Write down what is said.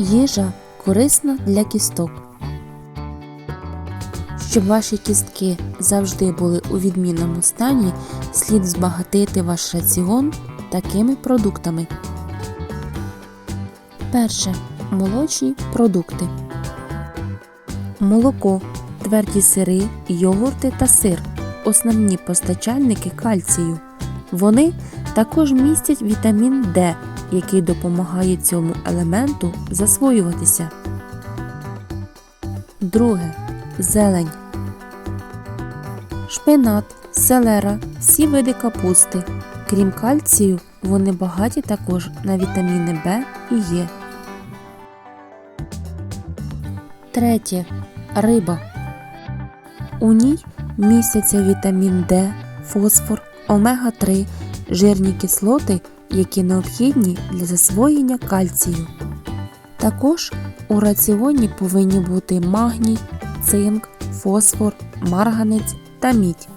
Їжа корисна для кісток. Щоб ваші кістки завжди були у відмінному стані, слід збагатити ваш раціон такими продуктами. Перше. Молочні продукти. Молоко, тверді сири, йогурти та сир основні постачальники кальцію. Вони також містять вітамін Д, який допомагає цьому елементу засвоюватися. Друге. Зелень. Шпинат, селера, всі види капусти. Крім кальцію, вони багаті також на вітаміни В і Е. Третє. Риба. У ній містяться вітамін Д, фосфор, омега-3, жирні кислоти, які необхідні для засвоєння кальцію. Також у раціоні повинні бути магній, цинк, фосфор, марганець та мідь.